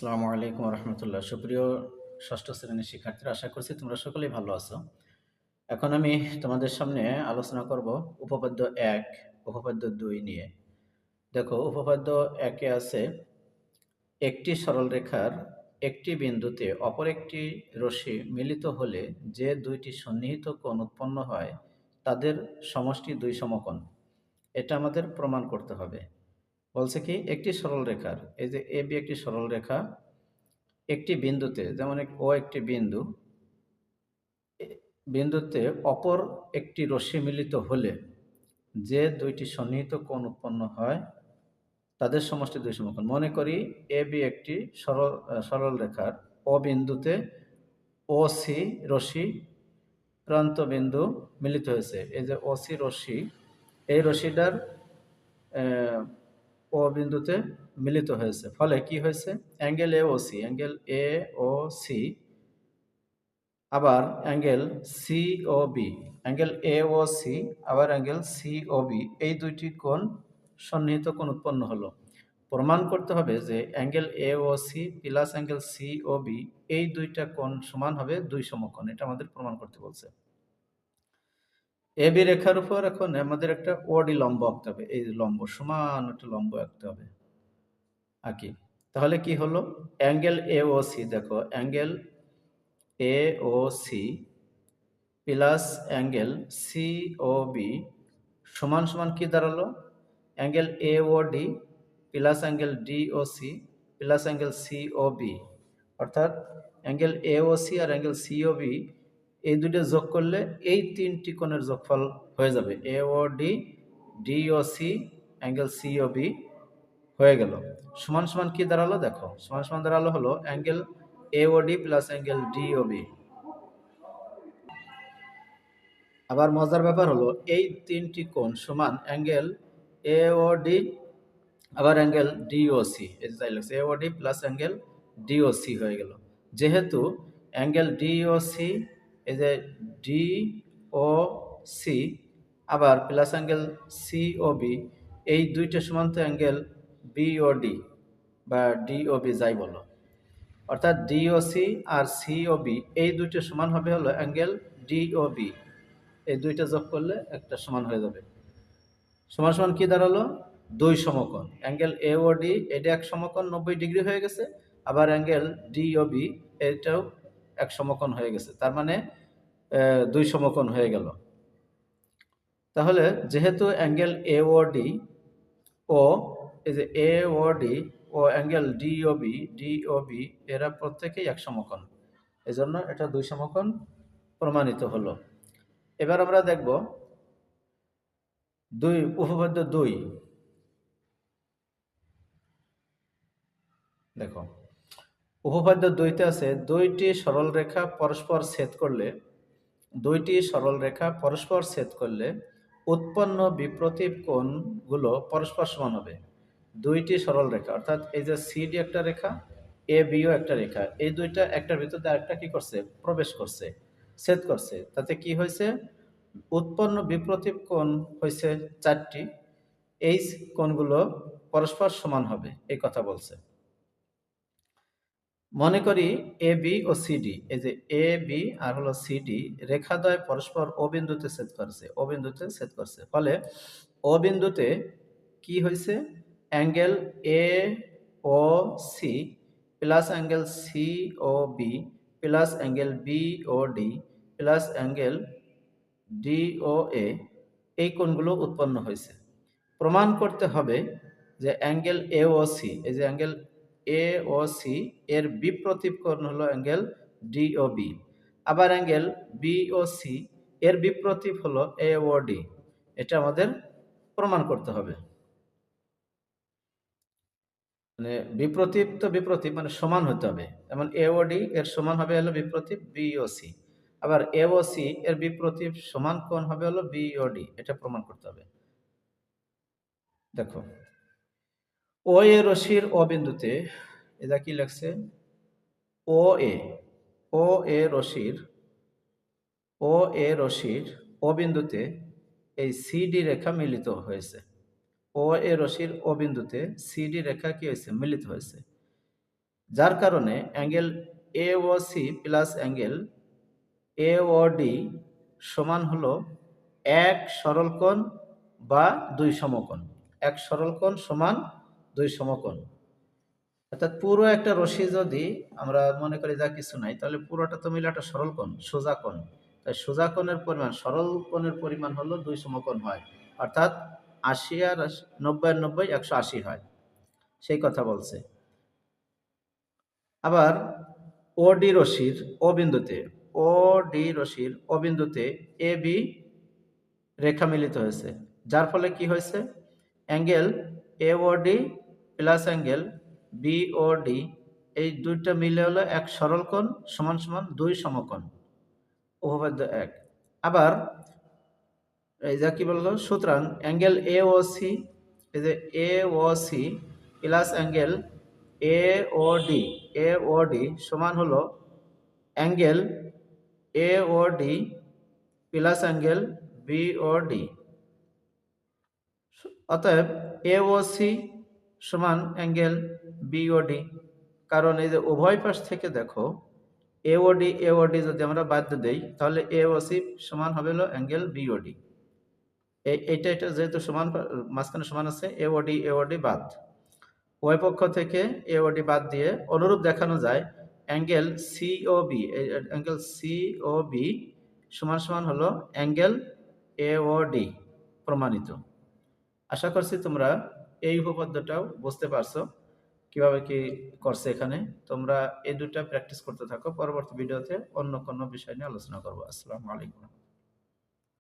আসসালামু আলাইকুম রহমতুল্লাহ সুপ্রিয় ষষ্ঠ শ্রেণির শিক্ষার্থীরা, আশা করছি তোমরা সকলেই ভালো আছো। এখন আমি তোমাদের সামনে আলোচনা করব উপপাদ্য এক, উপপাদ্য দুই নিয়ে। দেখো, উপপাদ্য একে আছে একটি সরল রেখার একটি বিন্দুতে অপর একটি রশ্মি মিলিত হলে যে দুইটি সন্নিহিত কোণ উৎপন্ন হয়, তাদের সমষ্টি দুই সমকোণ। এটা আমাদের প্রমাণ করতে হবে। বলছে কি, একটি সরল রেখার এই যে এ বি একটি সরল রেখা, একটি বিন্দুতে, যেমন ও একটি বিন্দু বিন্দুতে অপর একটি রশ্মি মিলিত হলে যে দুইটি সন্নিহিত কোণ উৎপন্ন হয়, তাদের সমষ্টি দুই সমকোণ। মনে করি এ বি একটি সরল সরল রেখার ও বিন্দুতে ও সি রশ্মি প্রান্ত বিন্দু মিলিত হয়েছে। এই যে ও সি রশ্মি, এই রশ্মিটার ও বিন্দুতে মিলিত হয়েছে। ফলে কি হয়েছে? Angle A O C, angle A O C, আবার angle C O B, angle A O C, আবার অ্যাঙ্গেল সি ও বি, এই দুইটি কোণ সন্নিহিত কোণ উৎপন্ন হলো। প্রমাণ করতে হবে যে angle A O C plus angle C O B, এই দুইটা কোণ সমান হবে দুই সমকোণ। এটা আমাদের প্রমাণ করতে বলছে। এ বি রেখার উপর এখন আমাদের একটা ওডি লম্ব আঁকতে হবে। এই লম্ব, সমান একটা লম্ব আঁকতে হবে। আঁকি। তাহলে কি হলো? অ্যাঙ্গেল এ ও সি, দেখো, angle A O C plus angle C O B সমান সমান কি দাঁড়াল? Angle A O D plus angle D O C plus angle C O B. অর্থাৎ অ্যাঙ্গেল এ ও সি আর angle C O B এই দুটো যোগ করলে এই তিনটি কোণের যোগফল হয়ে যাবে। A O D D O C angle C O B হয়ে গেল। সমান সমান কি দাঁড়াল? দেখো, সমান সমান দাঁড়াল হলো angle A O D plus angle D O B আবার মজার ব্যাপার হলো, এই তিনটি কোণ সমান অ্যাঙ্গেল এ ও ডি আবার অ্যাঙ্গেল ডিওসি তাই লাগছে A O D plus angle DOC হয়ে গেল। যেহেতু অ্যাঙ্গেল ডিওসি এই যে ডি ও সি আবার plus angle C O B এই দুইটা সমান্ত অ্যাঙ্গেল বিওডি বা ডিওবি যাই বলো। অর্থাৎ ডিওসি আর সিওবি এই দুইটা সমান হবে হলো অ্যাঙ্গেল ডিওবি এই দুইটা যোগ করলে একটা সমান হয়ে যাবে। সমান সমান কি দাঁড়াল? দুই সমকোণ। অ্যাঙ্গেল এ ও ডি এটা এক সমকোণ, নব্বই ডিগ্রি হয়ে গেছে। আবার অ্যাঙ্গেল ডি ও বি এটাও এক সমকোণ হয়ে গেছে। তার মানে দুই সমকোণ হয়ে গেল। তাহলে যেহেতু angle A O D O, এই যে A O D O angle D O B, D O B, এরা প্রত্যেকেই এক সমকোণ। এজন্য এটা দুই সমকোণ প্রমাণিত হলো। এবার আমরা দেখব দুই, উপপাদ্য দুই। দেখো, উপপাদ্য দুইতে আছে, দুইটি সরল রেখা পরস্পর ছেদ করলে দুইটি সরল রেখা পরস্পর ছেদ করলে উৎপন্ন বিপ্রতীপ কোণগুলো পরস্পর সমান হবে। দুইটি সরল রেখা, অর্থাৎ এই যে সিডি একটা রেখা এ বিও একটা রেখা, এই দুইটা একটার ভিতরে আরেকটা কি করছে? প্রবেশ করছে, ছেদ করছে। তাতে কি হয়েছে? উৎপন্ন বিপ্রতীপ কোণ হয়েছে চারটি, এই কোণগুলো পরস্পর সমান হবে, এই কথা বলছে। মনে করি এ বি ও সিডি এই যে এ বি আর হলো সিডি রেখাদ্বয় পরস্পর ও বিন্দুতে ছেদ করছে, ও বিন্দুতে ছেদ করছে। ফলে ও বিন্দুতে কি হয়েছে? Angle A O C plus angle C O B plus angle B O D plus angle D O A এই কোণগুলো উৎপন্ন হয়েছে। প্রমাণ করতে হবে যে অ্যাঙ্গেল এ ও সি এই যে অ্যাঙ্গেল এ ও সি এর বিপ্রতীপ কোণ হলো অ্যাঙ্গেল ডি ও বি আবার অ্যাঙ্গেল বি ও সি এর বিপ্রতীপ হলো এ ও ডি এটা আমাদের প্রমাণ করতে হবে। মানে বিপ্রতীপ তো বিপ্রতীপ মানে সমান হতে হবে। যেমন এ ও ডি এর সমান হবে হলো বিপ্রতীপ বি ও সি আবার এ ও সি এর বিপ্রতীপ সমান কোণ হবে হলো বি ও ডি এটা প্রমাণ করতে হবে। দেখো ও এ রশির ও বিন্দুতে এটা কি লাগছে ও এ ও এ রশির ও এ রশির ও বিন্দুতে এই সিডি রেখা মিলিত হয়েছে। ও এ রশির ও বিন্দুতে সিডি রেখা কি হয়েছে? মিলিত হয়েছে। যার কারণে angle A O C plus angle A O D সমান হলো এক সরলকোণ বা দুই সমকোণ। এক সরলকোণ সমান দুই সমকোণ। অর্থাৎ পুরো একটা রশি যদি আমরা মনে করি যা কিছু নাই, তাহলে পুরোটা তো মিলে একটা সরল কোণ, সোজা কোণ। তাই সোজা কোণের পরিমাণ, সরল কোণের পরিমাণ হলো দুই সমকোণ হয়। অর্থাৎ আশি আর নব্বই নব্বই একশো আশি হয়। সেই কথা বলছে। আবার ও ডি রশির ও বিন্দুতে ও ডি রশির ও বিন্দুতে এ বি রেখা মিলিত হয়েছে। যার ফলে কি হয়েছে? Angle A O D plus angle B O D এই দুইটা মিলে হলো এক সরল কোণ সমান সমান দুই সমকোণ, উপপাদ্য এক। আবার এই যা কি বলল? সুতরাং অ্যাঙ্গেল এ ও সি এই যে A O C plus angle A O D A O D সমান হলো angle A O D plus angle B O D অতএব এ ও সি সমান অ্যাঙ্গেল বিওডি কারণ এই যে উভয় পাশ থেকে দেখো এওডি এওডি যদি আমরা বাদ দেই, তাহলে এ ও সি সমান হবে হলো অ্যাঙ্গেল বিওডি এইটা এটা যেহেতু সমান, মাঝখানে সমান আছে এওডি এওডি বাদ। উভয় পক্ষ থেকে এওডি বাদ দিয়ে অনুরূপ দেখানো যায়, অ্যাঙ্গেল সিওবি অ্যাঙ্গেল সিওবি সমান সমান হলো অ্যাঙ্গেল এওডি প্রমাণিত। আশা করছি তোমরা এই উপপাদ্যটাও বুঝতে পারছ কীভাবে কি করছে এখানে। তোমরা এই দুটা প্র্যাকটিস করতে থাকো, পরবর্তী ভিডিওতে অন্য কোনো বিষয় নিয়ে আলোচনা করব। আসসালামু আলাইকুম।